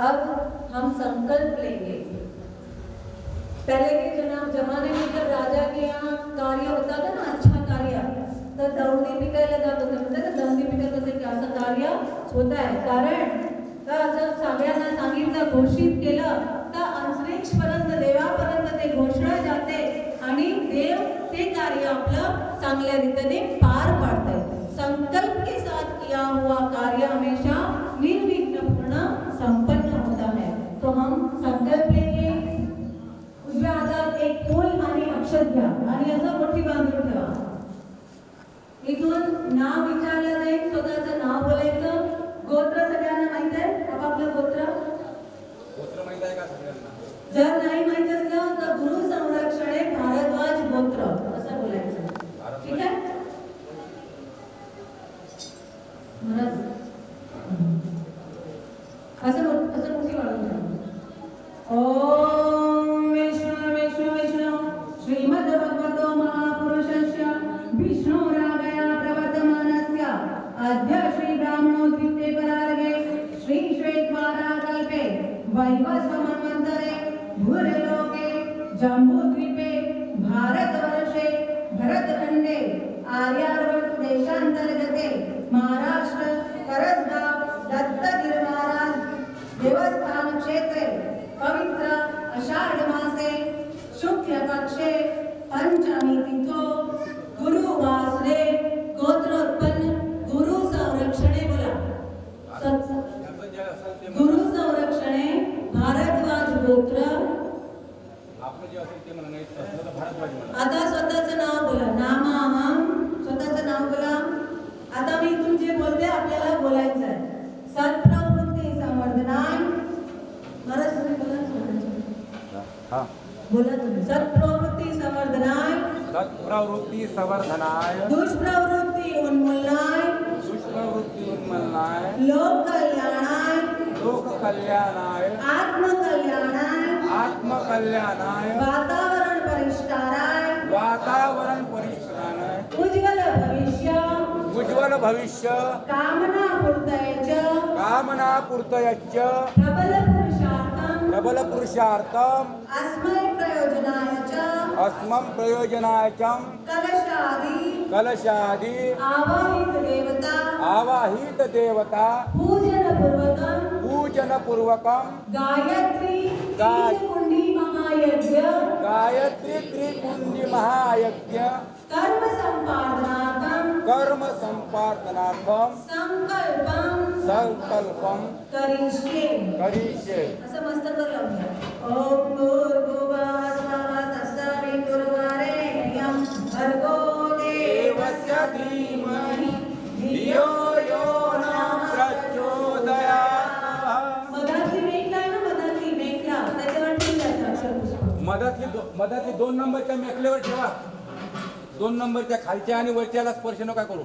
अब हम संकल्प लेंगे। पहले के जना, जमाने में जब राजा के यहाँ कार्य होता था ना अच्छा कार्य तर दौंडी पिकायला जात होते म्हणजे ना दौंडी पिकत होते की असं कार्य होत आहे कारण का जर सगळ्यांना सांगितलं घोषित केलं तर अंतरिक्षपर्यंत देवापर्यंत ते घोषणा जाते आणि देव ते कार्य आपलं चांगल्या रीतीने पार पाडते. संकल्प के साथ किया हुआ कार्य हमेशा असं मोठी बांधून ठेवा. इथून नाव विचारलं जाईल स्वतःचं नाव बोलायचं. गोत्र सगळ्यांना माहीत आहे? आपापलं गोत्र? जर नाही माहीत असलं तर गुरु संरक्षणे भारद्वाज गोत्र. असं बोलायचं. ठीक आहे? असं असं मोठी वाढून ठेवा. ओम अद्य श्री ब्राह्मणो द्वितीये परार्गे श्री श्वेतवाराकल्पे वैवस्वमन्वन्तरे भूर्लोके जम्बूद्वीपे भारतवर्षे भरतखण्डे आर्यावर्त देशांतर्गते महाराष्ट्र करजगाव दत्तगिर महाराज देवस्थान क्षेत्रे पवित्र आषाढ मासे शुक्ल पक्षे पंचमी तिथो गुरु संरक्षणे भारद्वाज गोत्र. आता स्वतःचं नाव बोला. नामाहम स्वतःचं नाव बोला. आता मी इथून जे बोलते आपल्याला बोलायचं आहे. सत्प्रवृत्ती संवर्धनाय. महाराज तुम्ही बोला स्वतःचं. हा. बोला तुम्ही. सत्प्रवृत्ती संवर्धनाय. सत्प्रवृत्ती संवर्धनाय. दुष्प्रवृत्ती उन्मूलनाय. दुष्प्रवृत्ती उन्मलनाय. लोक लोक कल्याणाय आत्मकल्याणाय आत्मकल्याणाय वातावरण परिष्काराय वातावरण परिश्राणाय उज्ज्वल भविष्य उज्ज्वल भविष्य कामना पूर्तयच कामना पूर्तयच्च प्रबल पुरुषार्थम प्रबल पुरुषार्थम अस्मै प्रयोजनाय च अस्मं प्रयोजनायचं कलशादि कलशादि आवाहित देवता आवाहित देवता पूजन पूर्वकम पूजनपूर्वकं गायत्री गाय- कुंडी महायज्ञ गायत्री त्रिपुंडी महायज्ञ कर्म संपादनार्थम कर्म संपादनार्थम संकल्पम। संकल्पम। करिष्ये। करिष्ये। असं मस्त कर लावूया ओम भूर्भुवः स्वः तत्सवितुर्वरेण्यं भर्गो देवस्य धीमहि मधातली दो- मधातली दोन नंबरच्या मेखलेवर ठेवा. दोन नंबरच्या खालच्या आणि वरच्याला स्पर्श नका करू.